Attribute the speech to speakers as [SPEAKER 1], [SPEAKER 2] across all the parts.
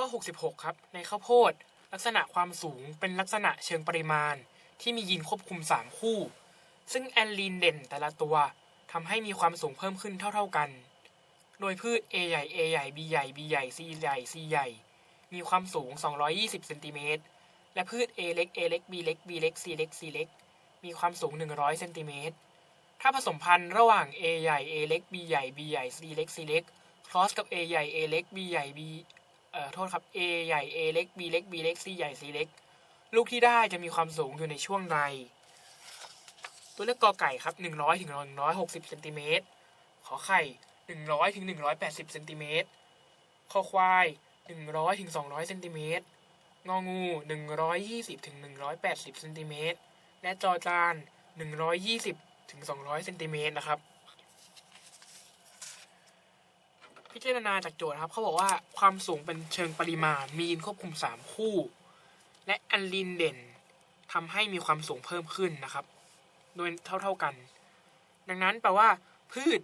[SPEAKER 1] ข้อ 66 ครับ ในข้าวโพด ลักษณะความสูงเป็นลักษณะเชิงปริมาณ ที่มียีนควบคุม 3 คู่ ซึ่งแอนลีนเด่นแต่ละตัวทำให้มีความสูงเพิ่มขึ้นเท่า ๆกัน โดยพืช A ใหญ่ A ใหญ่ B ใหญ่ B ใหญ่ C ใหญ่ C ใหญ่ มีความสูง 220เซนติเมตร และพืช A เล็ก A เล็ก B เล็ก B เล็ก C เล็ก C เล็ก มีความสูง 100เซนติเมตร ถ้าผสมพันธุ์ระหว่าง A ใหญ่ A เล็ก B ใหญ่ B ใหญ่ C เล็ก C เล็กครอสกับ A ใหญ่ A เล็ก B ใหญ่ B เอ่อโทษครับ A ใหญ่ A เล็ก B เล็ก B เล็ก C ใหญ่ C เล็ก ลูกที่ได้จะมีความสูงอยู่ในช่วงใด ตัวเลือกกอไก่ครับ 100ถึง160เซนติเมตรขอไข่ 100ถึง180เซนติเมตรคอควาย 100ถึง200เซนติเมตรงองู 120ถึง180เซนติเมตรและจอจาน 120ถึง200เซนติเมตรนะครับ พิจารณาจากโจทย์ครับเขาบอกว่าความสูงเป็นเชิงปริมาณ มีนควบคุม 3 คู่ และอันลินเด่นทำให้มีความสูงเพิ่มขึ้นนะครับ โดยเท่าๆกัน ดังนั้นแปลว่า พืช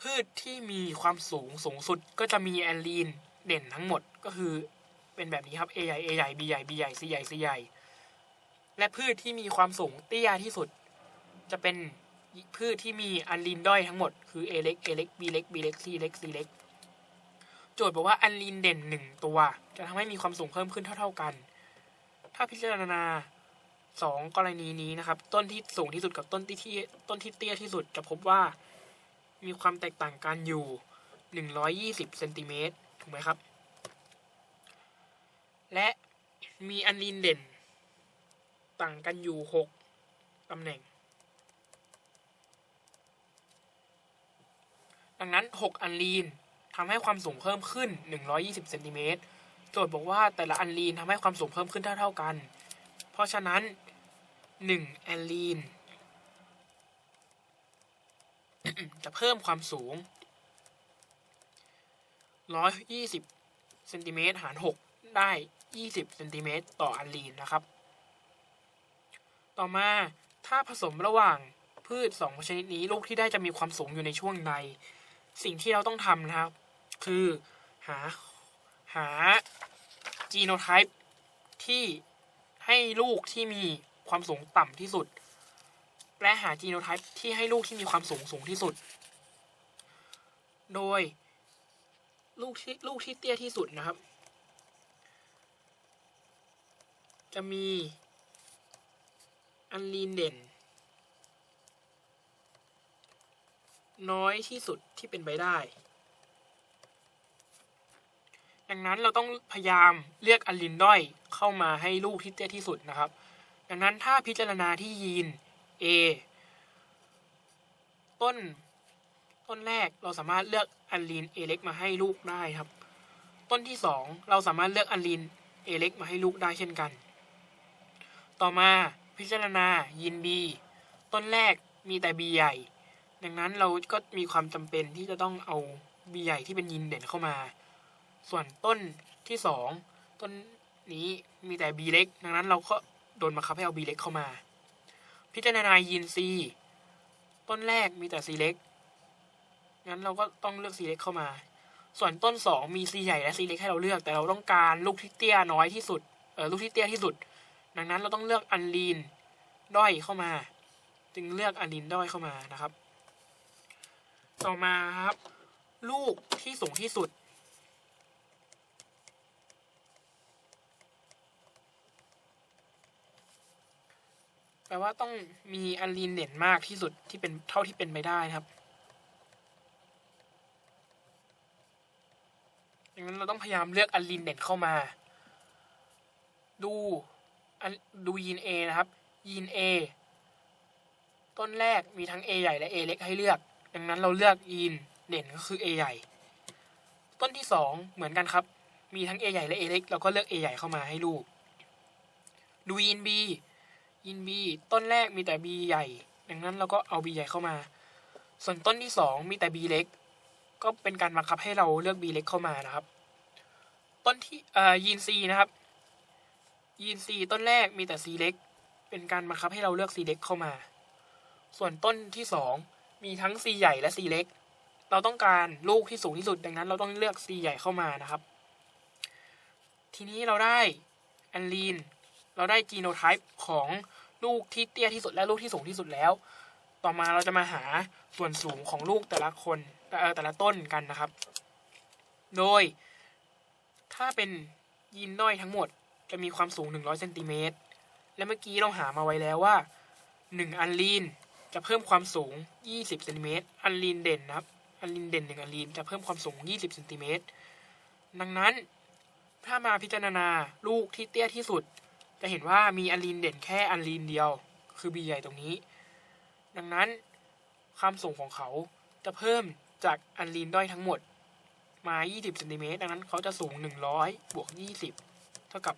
[SPEAKER 1] พืชที่มีความสูงสูงสุดก็จะมีแอนลีนเด่นทั้งหมดก็คือเป็นแบบนี้ครับ A ใหญ่ A ใหญ่ B ใหญ่ B ใหญ่ C ใหญ่ C ใหญ่ และพืชที่มีความสูงเตี้ยที่สุด จะเป็นพืชที่มีอันลีนด้อยทั้งหมด คือ A เล็ก A เล็ก B เล็ก B เล็ก C เล็ก C เล็ก โจทย์บอกว่าอันลีนเด่นหนึ่งตัว จะทำให้มีความสูงเพิ่มขึ้นเท่า ๆกัน ถ้าพิจารณาสองกรณีนี้นะครับ ต้นที่สูงที่สุดกับต้นที่ที่ต้นที่เตี้ยที่สุดจะพบว่า มีความแตกต่างกันอยู่ 120เซนติเมตรถูกไหมครับ และมีอันลีนเด่น ต่างกันอยู่ 6ตำแหน่ง ดังนั้น 6 อันลีน ทำให้ความสูงเพิ่มขึ้น 120เซนติเมตรโจทย์บอกว่าแต่ละอันลีนทำให้ความสูงเพิ่มขึ้นเท่าๆกัน เพราะฉะนั้น 1 แอนลีน จะเพิ่มความสูง 120เซนติเมตรหาร 6 ได้ 20เซนติเมตรต่ออันลีนนะครับ ต่อมาถ้าผสมระหว่างพืช 2 ชนิดนี้ลูกที่ได้จะมีความสูงอยู่ในช่วงใด สิ่งที่เราต้องทำนะครับ คือหาหาจีโนไทป์ที่ให้ลูกที่มีความสูงต่ำที่สุด และหาจีโนไทป์ที่ให้ลูกที่มีความสูงสูงที่สุด โดย ลูกที่ลูกที่เตี้ยที่สุดนะครับ จะมีอันลีนเด่น น้อยที่สุดที่เป็นไปได้ ดังนั้นเราต้องพยายามเลือกอลินด้อยเข้ามาให้ลูกที่เตี้ยที่สุดนะครับ ดังนั้นถ้าพิจารณาที่ยีน A ต้นต้นแรกเราสามารถเลือกอันลีน A เล็กมาให้ลูกได้ครับ ต้นที่สองเราสามารถเลือกอันลีน A เล็กมาให้ลูกได้เช่นกัน ต่อมาพิจารณายีน B ต้นแรกมีแต่ B ใหญ่ ดังนั้นเราก็มีความจำเป็นที่จะต้องเอา B ใหญ่ที่เป็นยีนเด่นเข้ามา ส่วนต้นที่สองต้นนี้มีแต่ B เล็ก ดังนั้นเราก็โดนบังคับให้เอา B เล็กเข้ามา พิจารณายีน C ต้นแรกมีแต่ C เล็ก งั้นเราก็ต้องเลือก C เล็กเข้ามา ส่วนต้นสองมี C ใหญ่และ C เล็กให้เราเลือก แต่เราต้องการลูกที่เตี้ยน้อยที่สุด เออลูกที่เตี้ยที่สุด ดังนั้นเราต้องเลือกอันลีนด้อยเข้ามา จึงเลือกอันลีนด้อยเข้ามานะครับ ต่อมาครับ ลูกที่สูงที่สุด แปลว่าต้องมีอันลีนเด่นมากที่สุดที่เป็นเท่าที่เป็นไปได้นะครับดังนั้นเราต้องพยายามเลือกอันลีนเด่นเข้ามา ดูดูยีน A นะครับ ยีน A ต้นแรกมีทั้ง A ใหญ่และ A เล็กให้เลือก ดังนั้นเราเลือกยีนเด่นก็คือ A ใหญ่ ต้นที่สองเหมือนกันครับ มีทั้ง A ใหญ่และ A เล็ก เราก็เลือก A ใหญ่เข้ามาให้ลูก ดูยีน B ยีน B ต้นแรกมีแต่ B ใหญ่ ดังนั้นเราก็เอา B ใหญ่เข้ามา ส่วนต้นที่สองมีแต่ B เล็ก ก็เป็นการบังคับให้เราเลือก B เล็กเข้ามานะครับ ต้นที่เอ่อยีน C นะครับยีน C ต้นแรกมีแต่ C เล็ก เป็นการบังคับให้เราเลือก C เล็กเข้ามา ส่วนต้นที่สองมีทั้ง C ใหญ่และ C เล็ก เราต้องการลูกที่สูงที่สุด ดังนั้นเราต้องเลือก C ใหญ่เข้ามานะครับ ทีนี้เราได้แอนลีนเราได้จีโนไทป์ของ ลูกที่เตี้ยที่สุดและลูกที่สูงที่สุดแล้ว ต่อมาเราจะมาหาส่วนสูงของลูกแต่ละคนแต่ละต้นกันนะครับ โดย ถ้าเป็นยีนด้อยทั้งหมดจะมีความสูง 100เซนติเมตรและเมื่อกี้เราหามาไว้แล้วว่า 1 อันลีนจะเพิ่มความสูง 20เซนติเมตรอันลีนเด่นนะครับอันลีนเด่นหนึ่งอันลีนจะเพิ่มความสูง 20เซนติเมตรดังนั้นถ้ามาพิจารณาลูกที่เตี้ยที่สุด จะเห็นว่ามีอลีนเด่นแค่อันลีนเดียว คือ B ใหญ่ตรงนี้ ดังนั้นความสูงของเขาจะเพิ่มจากอลีนด้อยทั้งหมด มา 20เซนติเมตรดังนั้นเขาจะสูง 100 บวก 20 เท่ากับ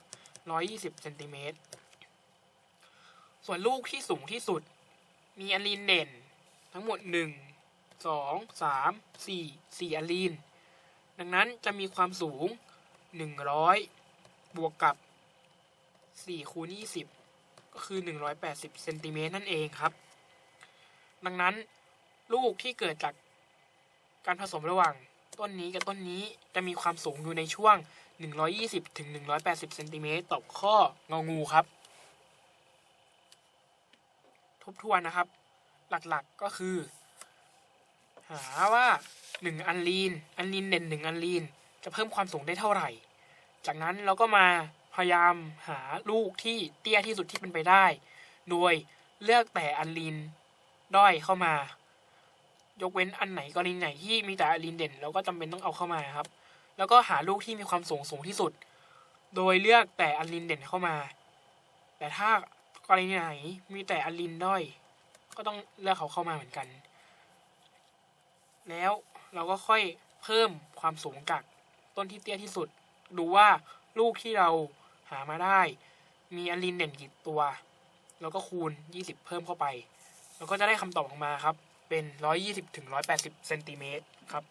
[SPEAKER 1] 120เซนติเมตร ส่วนลูกที่สูงที่สุด มีอลีนเด่นทั้งหมด 1 2 3 4 4อันลีน ดังนั้นจะมีความสูง 100 บวกกับ 4คูณ20ก็คือ180เซนติเมตรนั่นเองครับ ดังนั้นลูกที่เกิดจากการผสมระหว่างต้นนี้กับต้นนี้จะมีความสูงอยู่ในช่วง 120ถึง180เซนติเมตรต่อข้ององูครับ ทบทวนนะครับ หลักๆก็คือ หาว่า 1 อันลีน อันลีนเด่น 1 อันลีน จะเพิ่มความสูงได้เท่าไหร่ จากนั้นเราก็มา พยายามหาลูกที่เตี้ยที่สุดที่เป็นไปได้ โดยเลือกแต่อันลีนด้อยเข้ามา ยกเว้นอันไหนกรณีไหนที่มีแต่อันลีนเด่นเราก็จำเป็นต้องเอาเข้ามาครับ แล้วก็หาลูกที่มีความสูงสูงที่สุด โดยเลือกแต่อันลีนเด่นเข้ามา แต่ถ้ากรณีไหนมีแต่อันลีนด้อย ก็ต้องเลือกเขาเข้ามาเหมือนกัน แล้วเราก็ค่อยเพิ่มความสูงจากต้นที่เตี้ยที่สุด ดูว่าลูกที่เรา หามาได้ มีอลินเด่นกี่ตัว แล้วก็คูณ 20 เพิ่มเข้าไป แล้วก็จะได้คำตอบออกมาครับ เป็น 120ถึง180เซนติเมตรครับ